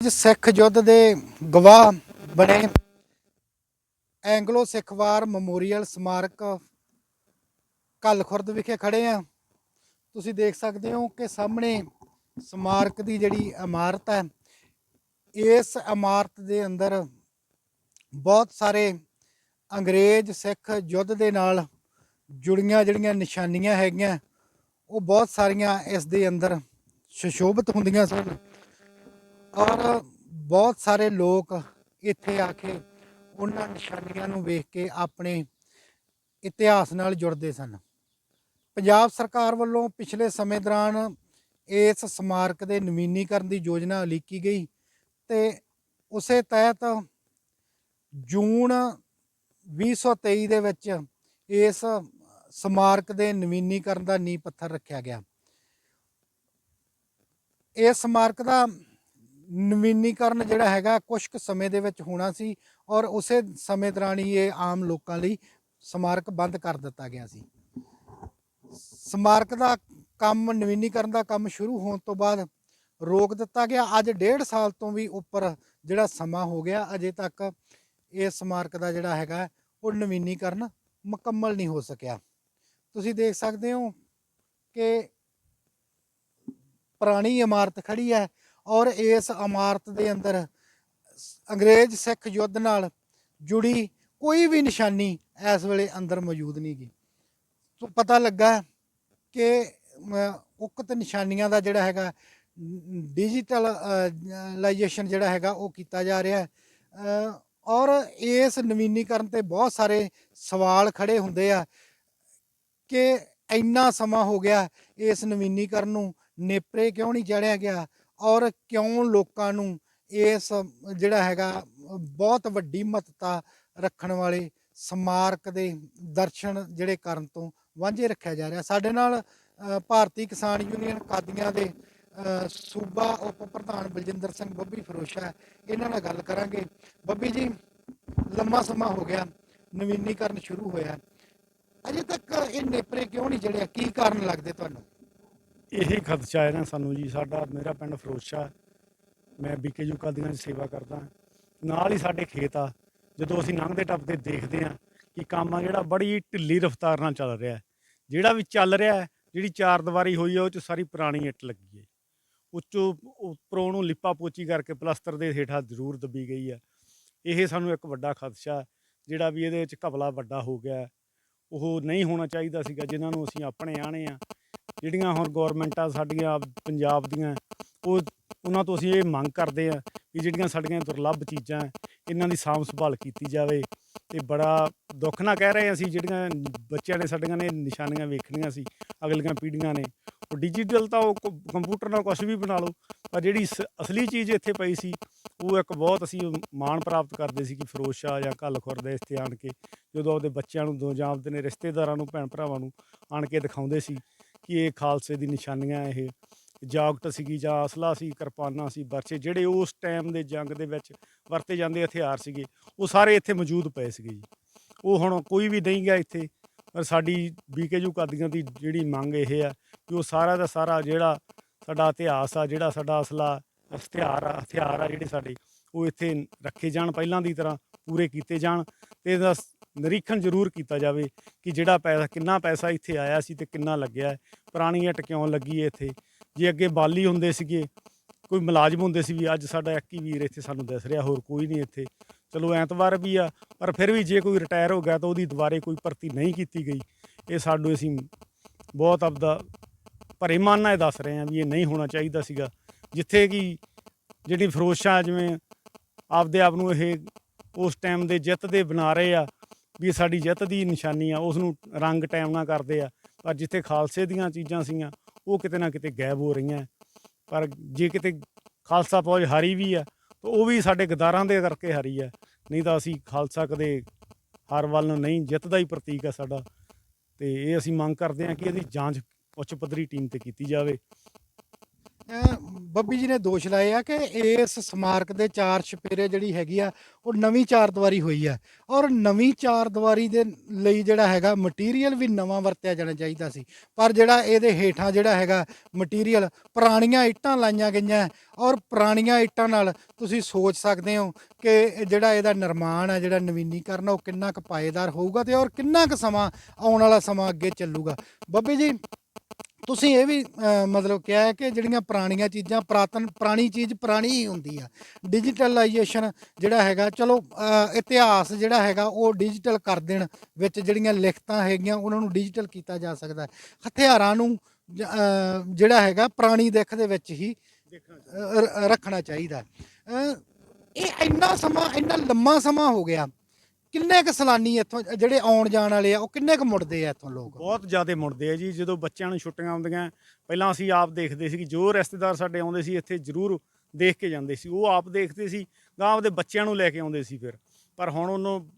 ਅੱਜ ਸਿੱਖ ਯੁੱਧ ਦੇ ਗਵਾਹ ਬਣੇ। ਐਂਗਲੋ ਸਿੱਖ ਵਾਰ ਮੈਮੋਰੀਅਲ ਸਮਾਰਕ ਕੱਲ ਖੁਰਦ ਵਿਖੇ ਖੜੇ ਆ। ਤੁਸੀਂ ਦੇਖ ਸਕਦੇ ਹੋ ਕਿ ਸਾਹਮਣੇ ਸਮਾਰਕ ਦੀ ਜਿਹੜੀ ਇਮਾਰਤ ਹੈ, ਇਸ ਇਮਾਰਤ ਦੇ ਅੰਦਰ ਬਹੁਤ ਸਾਰੇ ਅੰਗਰੇਜ਼ ਸਿੱਖ ਯੁੱਧ ਦੇ ਨਾਲ ਜੁੜੀਆਂ ਜਿਹੜੀਆਂ ਨਿਸ਼ਾਨੀਆਂ ਹੈਗੀਆਂ, ਉਹ ਬਹੁਤ ਸਾਰੀਆਂ ਇਸ ਦੇ ਅੰਦਰ ਸੁਸ਼ੋਭਿਤ ਹੁੰਦੀਆਂ ਸਨ। ਔਰ ਬਹੁਤ ਸਾਰੇ ਲੋਕ ਇੱਥੇ ਆ ਕੇ ਉਹਨਾਂ ਨਿਸ਼ਾਨੀਆਂ ਨੂੰ ਵੇਖ ਕੇ ਆਪਣੇ ਇਤਿਹਾਸ ਨਾਲ ਜੁੜਦੇ ਸਨ। ਪੰਜਾਬ ਸਰਕਾਰ ਵੱਲੋਂ ਪਿਛਲੇ ਸਮੇਂ ਦੌਰਾਨ ਇਸ ਸਮਾਰਕ ਦੇ ਨਵੀਨੀਕਰਨ ਦੀ ਯੋਜਨਾ ਉਲੀਕੀ ਗਈ ਤੇ ਉਸੇ ਤਹਿਤ ਜੂਨ 2023 ਦੇ ਵਿੱਚ ਇਸ ਸਮਾਰਕ ਦੇ ਨਵੀਨੀਕਰਨ ਦਾ ਨੀਂਹ ਪੱਥਰ ਰੱਖਿਆ ਗਿਆ। ਇਸ ਸਮਾਰਕ ਦਾ ਨਵੀਨੀਕਰਨ ਜਿਹੜਾ ਹੈਗਾ ਕੁਝ ਕੁ ਸਮੇਂ ਦੇ ਵਿੱਚ ਹੋਣਾ ਸੀ ਔਰ ਉਸੇ ਸਮੇਂ ਦੌਰਾਨ ਹੀ ਇਹ ਆਮ ਲੋਕਾਂ ਲਈ ਸਮਾਰਕ ਬੰਦ ਕਰ ਦਿੱਤਾ ਗਿਆ ਸੀ। ਸਮਾਰਕ ਦਾ ਕੰਮ, ਨਵੀਨੀਕਰਨ ਦਾ ਕੰਮ ਸ਼ੁਰੂ ਹੋਣ ਤੋਂ ਬਾਅਦ ਰੋਕ ਦਿੱਤਾ ਗਿਆ। ਅੱਜ ਡੇਢ ਸਾਲ ਤੋਂ ਵੀ ਉੱਪਰ ਜਿਹੜਾ ਸਮਾਂ ਹੋ ਗਿਆ, ਅਜੇ ਤੱਕ ਇਹ ਸਮਾਰਕ ਦਾ ਜਿਹੜਾ ਹੈਗਾ ਉਹ ਨਵੀਨੀਕਰਨ ਮੁਕੰਮਲ ਨਹੀਂ ਹੋ ਸਕਿਆ। ਤੁਸੀਂ ਦੇਖ ਸਕਦੇ ਹੋ ਕਿ ਪੁਰਾਣੀ ਇਮਾਰਤ ਖੜੀ ਹੈ। ਔਰ ਇਸ ਇਮਾਰਤ ਦੇ ਅੰਦਰ ਅੰਗਰੇਜ਼ ਸਿੱਖ ਯੁੱਧ ਨਾਲ ਜੁੜੀ ਕੋਈ ਵੀ ਨਿਸ਼ਾਨੀ ਇਸ ਵੇਲੇ ਅੰਦਰ ਮੌਜੂਦ ਨਹੀਂ ਗੀ। ਸੋ ਪਤਾ ਲੱਗਾ ਕਿ ਉਕਤ ਨਿਸ਼ਾਨੀਆਂ ਦਾ ਜਿਹੜਾ ਹੈਗਾ, ਡਿਜੀਟਲਾਈਜੇਸ਼ਨ ਜਿਹੜਾ ਹੈਗਾ, ਉਹ ਕੀਤਾ ਜਾ ਰਿਹਾ ਹੈ। ਔਰ ਇਸ ਨਵੀਨੀਕਰਨ ਤੇ ਬਹੁਤ ਸਾਰੇ ਸਵਾਲ ਖੜੇ ਹੁੰਦੇ ਆ ਕਿ ਇੰਨਾ ਸਮਾਂ ਹੋ ਗਿਆ ਇਸ ਨਵੀਨੀਕਰਨ ਨੂੰ ਨੇਪਰੇ ਕਿਉਂ ਨਹੀਂ ਚੜਿਆ ਗਿਆ? ਔਰ ਕਿਉਂ ਲੋਕਾਂ ਨੂੰ ਇਸ ਜਿਹੜਾ ਹੈਗਾ, ਬਹੁਤ ਵੱਡੀ ਮਹੱਤਤਾ ਰੱਖਣ ਵਾਲੇ ਸਮਾਰਕ ਦੇ ਦਰਸ਼ਨ ਜਿਹੜੇ ਕਰਨ ਤੋਂ ਵਾਂਝੇ ਰੱਖਿਆ ਜਾ ਰਿਹਾ। ਸਾਡੇ ਨਾਲ ਭਾਰਤੀ ਕਿਸਾਨ ਯੂਨੀਅਨ ਕਾਦੀਆਂ ਦੇ ਸੂਬਾ ਉਪ ਪ੍ਰਧਾਨ ਬਲਜਿੰਦਰ ਸਿੰਘ ਬੱਬੀ ਫਰੋਸ਼ਾ ਇਹਨਾਂ ਨਾਲ ਗੱਲ ਕਰਾਂਗੇ। ਬੱਬੀ ਜੀ, ਲੰਮਾ ਸਮਾਂ ਹੋ ਗਿਆ, ਨਵੀਨੀਕਰਨ ਸ਼ੁਰੂ ਹੋਇਆ। ਅਜੇ ਤੱਕ ਇਹ ਨੇਪਰੇ ਕਿਉਂ ਨਹੀਂ ਜੜਿਆ ਕੀ ਕਾਰਨ ਲੱਗਦੇ ਤੁਹਾਨੂੰ? ਇਹੀ ਖਦਸ਼ਾ ਹੈ ਨਾ ਸਾਨੂੰ ਜੀ, ਸਾਡਾ, ਮੇਰਾ ਪਿੰਡ ਫਰੋਸ਼ਾ ਮੈਂ ਬੀਕੇਯੂ ਕਾਦੀਆਂ ਦੀ ਸੇਵਾ ਕਰਦਾ ਨਾਲ ਹੀ ਸਾਡੇ ਖੇਤ ਆ, ਜਦੋਂ ਅਸੀਂ ਲੰਘਦੇ ਟੱਪਦੇ ਦੇਖਦੇ ਆ ਕਿ ਕੰਮ ਆ ਜਿਹੜਾ ਬੜੀ ਢਿੱਲੀ ਰਫ਼ਤਾਰ ਨਾਲ ਚੱਲ ਰਿਹਾ ਜਿਹੜਾ ਵੀ ਚੱਲ ਰਿਹਾ ਜਿਹੜੀ ਚਾਰ ਦੀਵਾਰੀ ਹੋਈ ਆ, ਉਹ ਚ ਸਾਰੀ ਪੁਰਾਣੀ ਇੱਟ ਲੱਗੀ ਹੈ। ਉੱਚੋਂ ਉੱਪਰੋਂ ਨੂੰ ਲਿਪਾ ਪੋਚੀ ਕਰਕੇ ਪਲਸਤਰ ਦੇ ਹੇਠਾਂ ਜ਼ਰੂਰ ਦੱਬੀ ਗਈ ਆ। ਇਹ ਸਾਨੂੰ ਇੱਕ ਵੱਡਾ ਖਦਸ਼ਾ ਜਿਹੜਾ ਵੀ ਇਹਦੇ ਵਿੱਚ ਘਪਲਾ ਵੱਡਾ ਹੋ ਗਿਆ। ਉਹ ਨਹੀਂ ਹੋਣਾ ਚਾਹੀਦਾ ਸੀਗਾ, ਜਿਨ੍ਹਾਂ ਨੂੰ ਅਸੀਂ ਆਪਣੇ ਆਣੇ ਆ। ਜਿਹੜੀਆਂ ਹੁਣ ਗਵਰਨਮੈਂਟਾਂ ਸਾਡੀਆਂ ਪੰਜਾਬ ਦੀਆਂ, ਉਹ ਉਹਨਾਂ ਤੋਂ ਅਸੀਂ ਇਹ ਮੰਗ ਕਰਦੇ ਆ ਕਿ ਜਿਹੜੀਆਂ ਸਾਡੀਆਂ ਦੁਰਲੱਭ ਚੀਜ਼ਾਂ ਇਹਨਾਂ ਦੀ ਸਾਂਭ ਸੰਭਾਲ ਕੀਤੀ ਜਾਵੇ। ਤੇ ਬੜਾ ਦੁੱਖ ਨਾਲ ਕਹਿ ਰਹੇ ਹਾਂ ਅਸੀਂ, ਜਿਹੜੀਆਂ ਬੱਚਿਆਂ ਨੇ ਸਾਡੀਆਂ ਨੇ ਨਿਸ਼ਾਨੀਆਂ ਵੇਖਣੀਆਂ ਸੀ, ਅਗਲੀਆਂ ਪੀੜ੍ਹੀਆਂ ਨੇ, ਉਹ ਡਿਜੀਟਲ ਤਾਂ ਉਹ ਕੰਪਿਊਟਰ ਨਾਲ ਕੁਝ ਵੀ ਬਣਾ ਲਓ, ਪਰ ਜਿਹੜੀ ਸ- ਅਸਲੀ ਚੀਜ਼ ਇੱਥੇ ਪਈ ਸੀ, ਉਹ ਇੱਕ ਬਹੁਤ ਅਸੀਂ ਮਾਣ ਪ੍ਰਾਪਤ ਕਰਦੇ ਸੀ ਕਿ ਫਿਰੋਜ਼ਸ਼ਾਹ ਜਾਂ ਕੱਲ ਖੁਰਦੇ ਇੱਥੇ ਆਣ ਕੇ, ਜਦੋਂ ਆਪਦੇ ਬੱਚਿਆਂ ਨੂੰ ਦੋ ਜਾਂ ਆਪਦੇ ਨੇ ਰਿਸ਼ਤੇਦਾਰਾਂ ਨੂੰ, ਭੈਣ ਭਰਾਵਾਂ ਨੂੰ ਆਣ ਕੇ ਦਿਖਾਉਂਦੇ ਸੀ ਕਿ ਇਹ ਖਾਲਸੇ ਦੀ ਨਿਸ਼ਾਨੀਆਂ ਇਹ। ਜਾਗਟ ਸੀਗੀ ਜਾਂ ਅਸਲਾ ਸੀ, ਕਿਰਪਾਨਾਂ ਸੀ ਬਰਛੇ ਜਿਹੜੇ ਉਸ ਟਾਈਮ ਦੇ ਜੰਗ ਦੇ ਵਿੱਚ ਵਰਤੇ ਜਾਂਦੇ ਹਥਿਆਰ ਸੀਗੇ, ਉਹ ਸਾਰੇ ਇੱਥੇ ਮੌਜੂਦ ਪਏ ਸੀਗੇ ਜੀ। ਉਹ ਹੁਣ ਕੋਈ ਵੀ ਨਹੀਂ ਗਿਆ ਇੱਥੇ, ਪਰ ਸਾਡੀ ਬੀਕੇਯੂ ਕਾਦੀਆਂ ਦੀ ਜਿਹੜੀ ਮੰਗ ਇਹ ਆ ਕਿ ਉਹ ਸਾਰਾ ਦਾ ਸਾਰਾ ਜਿਹੜਾ ਸਾਡਾ ਇਤਿਹਾਸ ਆ, ਜਿਹੜਾ ਸਾਡਾ ਅਸਲਾ ਹਥਿਆਰ ਆ ਹਥਿਆਰ ਆ ਜਿਹੜੇ ਸਾਡੇ, ਉਹ ਇੱਥੇ ਰੱਖੇ ਜਾਣ ਪਹਿਲਾਂ ਦੀ ਤਰ੍ਹਾਂ, ਪੂਰੇ ਕੀਤੇ ਜਾਣ। ਤੇ ਇਹਦਾ ਨਿਰੀਖਣ ਜ਼ਰੂਰ ਕੀਤਾ ਜਾਵੇ ਕਿ ਜਿਹੜਾ ਪੈਸਾ, ਕਿੰਨਾ ਪੈਸਾ ਇੱਥੇ ਆਇਆ ਸੀ ਤੇ ਕਿੰਨਾ ਲੱਗਿਆ ਪੁਰਾਣੀਆਂ ਪੁਰਾਣੀ ਲੱਗੀ ਹੈ ਇੱਥੇ। ਜੇ ਅੱਗੇ ਬਾਲੀ ਹੁੰਦੇ ਸੀਗੇ, ਕੋਈ ਮੁਲਾਜ਼ਮ ਹੁੰਦੇ ਸੀ ਵੀ ਅੱਜ ਸਾਡਾ ਇੱਕ ਹੀ ਵੀਰ ਇੱਥੇ ਸਾਨੂੰ ਦਿਸ ਰਿਹਾ, ਹੋਰ ਕੋਈ ਨਹੀਂ ਇੱਥੇ। ਚਲੋ ਐਤਵਾਰ ਵੀ ਆ, ਪਰ ਫਿਰ ਵੀ ਜੇ ਕੋਈ ਰਿਟਾਇਰ ਹੋ ਗਿਆ ਤਾਂ ਉਹਦੀ ਦੁਬਾਰੇ ਕੋਈ ਭਰਤੀ ਨਹੀਂ ਕੀਤੀ ਗਈ। ਇਹ ਸਾਨੂੰ ਅਸੀਂ ਬਹੁਤ ਆਪਦਾ ਭਰੇ ਮਨ ਨਾਲ ਦੱਸ ਰਹੇ ਹਾਂ ਵੀ ਇਹ ਨਹੀਂ ਹੋਣਾ ਚਾਹੀਦਾ ਸੀਗਾ। ਜਿੱਥੇ ਕਿ ਜਿਹੜੀ ਫਰੋਸਾਂ ਜਿਵੇਂ ਆਪਦੇ ਆਪ ਨੂੰ ਇਹ ਉਸ ਟਾਈਮ ਦੇ ਜਿੱਤ ਦੇ ਬਣਾ ਰਹੇ ਆ ਵੀ ਸਾਡੀ ਜਿੱਤ ਦੀ ਨਿਸ਼ਾਨੀ ਆ ਉਸ ਨੂੰ ਰੰਗ ਟਾਈਮ ਨਾ ਕਰਦੇ ਆ। ਪਰ ਜਿੱਥੇ ਖਾਲਸੇ ਦੀਆਂ ਚੀਜ਼ਾਂ ਸੀਗੀਆਂ, ਉਹ ਕਿਤੇ ਨਾ ਕਿਤੇ ਗਾਇਬ ਹੋ ਰਹੀਆਂ। ਪਰ ਜੇ ਕਿਤੇ ਖਾਲਸਾ ਫੌਜ ਹਾਰੀ ਵੀ ਆ, ਤਾਂ ਉਹ ਵੀ ਸਾਡੇ ਗਦਾਰਾਂ ਦੇ ਕਰਕੇ ਹਾਰੀ ਆ। ਨਹੀਂ ਤਾਂ ਅਸੀਂ ਖਾਲਸਾ ਕਦੇ ਹਰ ਵੱਲ ਨੂੰ ਨਹੀਂ ਜਿੱਤ ਦਾ ਹੀ ਪ੍ਰਤੀਕ ਆ ਸਾਡਾ। ਤੇ ਇਹ ਅਸੀਂ ਮੰਗ ਕਰਦੇ ਹਾਂ ਕਿ ਇਹਦੀ ਜਾਂਚ ਉੱਚ ਪੱਧਰੀ ਟੀਮ ਤੇ ਕੀਤੀ ਜਾਵੇ। ਬੱਬੀ ਜੀ ਨੇ ਦੋਸ਼ ਲਾਏ ਆ ਕਿ ਇਸ ਸਮਾਰਕ ਦੇ ਚਾਰ ਛਪੇਰੇ ਜਿਹੜੀ ਹੈਗੀ ਆ, ਉਹ ਨਵੀਂ ਚਾਰ ਦੀਵਾਰੀ ਹੋਈ ਆ। ਔਰ ਨਵੀਂ ਚਾਰ ਦੀਵਾਰੀ ਦੇ ਲਈ ਜਿਹੜਾ ਹੈਗਾ ਮਟੀਰੀਅਲ ਵੀ ਨਵਾਂ ਵਰਤਿਆ ਜਾਣਾ ਚਾਹੀਦਾ ਸੀ। ਪਰ ਜਿਹੜਾ ਇਹਦੇ ਹੇਠਾਂ ਜਿਹੜਾ ਹੈਗਾ ਮਟੀਰੀਅਲ ਪੁਰਾਣੀਆਂ ਇੱਟਾਂ ਲਾਈਆਂ ਗਈਆਂ। ਔਰ ਪੁਰਾਣੀਆਂ ਇੱਟਾਂ ਨਾਲ ਤੁਸੀਂ ਸੋਚ ਸਕਦੇ ਹੋ ਕਿ ਜਿਹੜਾ ਇਹਦਾ ਨਿਰਮਾਣ ਹੈ ਜਿਹੜਾ ਨਵੀਨੀਕਰਨ ਉਹ ਕਿੰਨਾ ਕੁ ਪਾਏਦਾਰ ਹੋਊਗਾ ਤੇ ਔਰ ਕਿੰਨਾ ਕੁ ਸਮਾਂ ਆਉਣ ਵਾਲਾ ਸਮਾਂ ਅੱਗੇ ਚੱਲੂਗਾ। ਬੱਬੀ ਜੀ ਤੁਸੀਂ ਇਹ ਵੀ ਮਤਲਬ ਕਿਹਾ ਹੈ ਕਿ ਜਿਹੜੀਆਂ ਪੁਰਾਣੀਆਂ ਚੀਜ਼ਾਂ, ਪ੍ਰਾਤਨ, ਪੁਰਾਣੀ ਚੀਜ਼ ਪੁਰਾਣੀ ਹੀ ਹੁੰਦੀ ਆ। ਡਿਜੀਟਲਾਈਜੇਸ਼ਨ ਜਿਹੜਾ ਹੈਗਾ, ਚਲੋ ਇਤਿਹਾਸ ਜਿਹੜਾ ਹੈਗਾ, ਉਹ ਡਿਜੀਟਲ ਕਰ ਦੇਣ ਵਿੱਚ ਜਿਹੜੀਆਂ ਲਿਖਤਾਂ ਹੈਗੀਆਂ, ਉਹਨਾਂ ਨੂੰ ਡਿਜੀਟਲ ਕੀਤਾ ਜਾ ਸਕਦਾ ਹੈ। ਹਥਿਆਰਾਂ ਨੂੰ ਜਿਹੜਾ ਹੈਗਾ, ਪੁਰਾਣੀ ਦਿੱਖ ਦੇ ਵਿੱਚ ਹੀ ਰੱਖਣਾ ਚਾਹੀਦਾ ਇਹ ਇੰਨਾ ਸਮਾਂ, ਇੰਨਾ ਲੰਮਾ ਸਮਾਂ ਹੋ ਗਿਆ। ਕਿੰਨੇ ਕੁ ਸਲਾਨੀ ਇੱਥੋਂ, ਜਿਹੜੇ ਆਉਣ ਜਾਣ ਵਾਲੇ ਆ, ਉਹ ਕਿੰਨੇ ਕੁ ਮੁੜਦੇ ਆ ਇੱਥੋਂ ਲੋਕ? ਬਹੁਤ ਜ਼ਿਆਦਾ ਮੁੜਦੇ ਆ ਜੀ। ਜਦੋਂ ਬੱਚਿਆਂ ਨੂੰ ਛੁੱਟੀਆਂ ਆਉਂਦੀਆਂ, ਪਹਿਲਾਂ ਅਸੀਂ ਆਪ ਦੇਖਦੇ ਸੀ ਕਿ ਜੋ ਰਿਸ਼ਤੇਦਾਰ ਸਾਡੇ ਆਉਂਦੇ ਸੀ, ਇੱਥੇ ਜ਼ਰੂਰ ਦੇਖ ਕੇ ਜਾਂਦੇ ਸੀ। ਉਹ ਆਪ ਦੇਖਦੇ ਸੀ ਗਾਂ ਆਪਦੇ ਬੱਚਿਆਂ ਨੂੰ ਲੈ ਕੇ ਆਉਂਦੇ ਸੀ ਫਿਰ। ਪਰ ਹੁਣ ਉਹਨੂੰ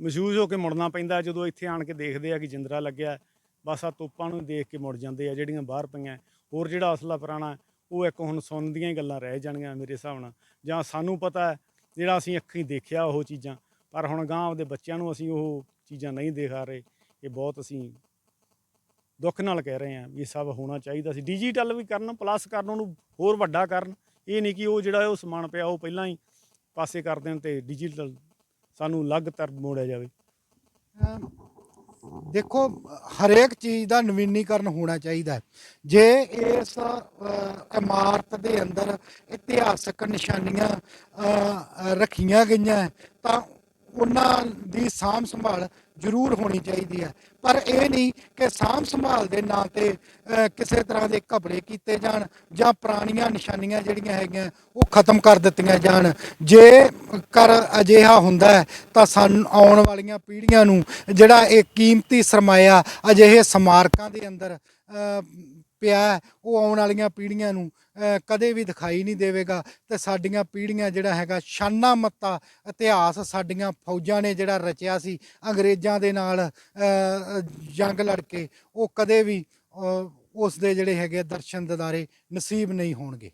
ਮਹਿਸੂਸ ਹੋ ਕੇ ਮੁੜਨਾ ਪੈਂਦਾ, ਜਦੋਂ ਇੱਥੇ ਆਣ ਕੇ ਦੇਖਦੇ ਆ ਕਿ ਜਿੰਦਰਾ ਲੱਗਿਆ, ਬਸ ਆ ਤੋਪਾਂ ਨੂੰ ਦੇਖ ਕੇ ਮੁੜ ਜਾਂਦੇ ਆ, ਜਿਹੜੀਆਂ ਬਾਹਰ ਪਈਆਂ। ਹੋਰ ਜਿਹੜਾ ਅਸਲਾ ਪੁਰਾਣਾ, ਉਹ ਇੱਕ ਹੁਣ ਸੁਣਨ ਦੀਆਂ ਗੱਲਾਂ ਰਹਿ ਜਾਣਗੀਆਂ ਮੇਰੇ ਹਿਸਾਬ ਨਾਲ। ਜਾਂ ਸਾਨੂੰ ਪਤਾ ਹੈ ਜਿਹੜਾ ਅਸੀਂ ਅੱਖੀਂ ਦੇਖਿਆ ਉਹ ਚੀਜ਼ਾਂ ਪਰ ਹੁਣ ਗਾਂ ਆਪਦੇ ਬੱਚਿਆਂ ਨੂੰ ਅਸੀਂ ਉਹ ਚੀਜ਼ਾਂ ਨਹੀਂ ਦਿਖਾ ਰਹੇ, ਇਹ ਬਹੁਤ ਅਸੀਂ ਦੁੱਖ ਨਾਲ ਕਹਿ ਰਹੇ ਹਾਂ ਵੀ ਇਹ ਸਭ ਹੋਣਾ ਚਾਹੀਦਾ ਸੀ। ਡਿਜੀਟਲ ਵੀ ਕਰਨ ਪਲੱਸ ਕਰਨ, ਉਹਨੂੰ ਹੋਰ ਵੱਡਾ ਕਰਨ। ਇਹ ਨਹੀਂ ਕਿ ਉਹ ਜਿਹੜਾ ਉਹ ਸਮਾਨ ਪਿਆ, ਉਹ ਪਹਿਲਾਂ ਹੀ ਪਾਸੇ ਕਰ ਦੇਣ ਤੇ ਡਿਜੀਟਲ ਸਾਨੂੰ ਅਲੱਗ ਤਰ ਮੋੜਿਆ ਜਾਵੇ। ਦੇਖੋ, ਹਰੇਕ ਚੀਜ਼ ਦਾ ਨਵੀਨੀਕਰਨ ਹੋਣਾ ਚਾਹੀਦਾ ਹੈ। ਜੇ ਇਸ ਇਮਾਰਤ ਦੇ ਅੰਦਰ ਇਤਿਹਾਸਕ ਨਿਸ਼ਾਨੀਆਂ ਰੱਖੀਆਂ ਗਈਆਂ, ਤਾਂ ਉਹਨਾਂ ਦੀ ਸਾਂਭ ਸੰਭਾਲ ਜ਼ਰੂਰ ਹੋਣੀ ਚਾਹੀਦੀ ਹੈ। ਪਰ ਇਹ ਨਹੀਂ ਕਿ ਸਾਂਭ ਸੰਭਾਲ ਦੇ ਨਾਂ ਤੇ ਕਿਸੇ ਤਰ੍ਹਾਂ ਦੇ ਘਬਰੇ ਕੀਤੇ ਜਾਣ ਜਾਂ ਪੁਰਾਣੀਆਂ ਨਿਸ਼ਾਨੀਆਂ ਜਿਹੜੀਆਂ ਹੈਗੀਆਂ ਉਹ ਖਤਮ ਕਰ ਦਿੱਤੀਆਂ ਜਾਣ। ਜੇ ਕਰ ਅਜਿਹਾ ਹੁੰਦਾ ਤਾਂ ਸਾਨੂੰ ਆਉਣ ਵਾਲੀਆਂ ਪੀੜ੍ਹੀਆਂ ਨੂੰ ਜਿਹੜਾ ਇਹ ਕੀਮਤੀ ਸਰਮਾਇਆ ਅਜਿਹੇ ਸਮਾਰਕਾਂ ਦੇ ਅੰਦਰ ਪਿਆ ਉਹ ਆਉਣ ਵਾਲੀਆਂ ਪੀੜ੍ਹੀਆਂ ਨੂੰ ਕਦੇ ਵੀ ਦਿਖਾਈ ਨਹੀਂ ਦੇਵੇਗਾ। ਤੇ ਸਾਡੀਆਂ ਪੀੜ੍ਹੀਆਂ ਜਿਹੜਾ ਹੈਗਾ ਸ਼ਾਨਾ ਮੱਤਾ ਇਤਿਹਾਸ ਸਾਡੀਆਂ ਫੌਜਾਂ ਨੇ ਜਿਹੜਾ ਰਚਿਆ ਸੀ ਅੰਗਰੇਜ਼ਾਂ ਦੇ ਨਾਲ ਜੰਗ ਲੜ ਕੇ ਉਹ ਕਦੇ ਵੀ ਅ, ਉਸ ਦੇ ਜਿਹੜੇ ਹੈਗੇ ਦਰਸ਼ਨ ਦਿਦਾਰੇ ਨਸੀਬ ਨਹੀਂ ਹੋਣਗੇ।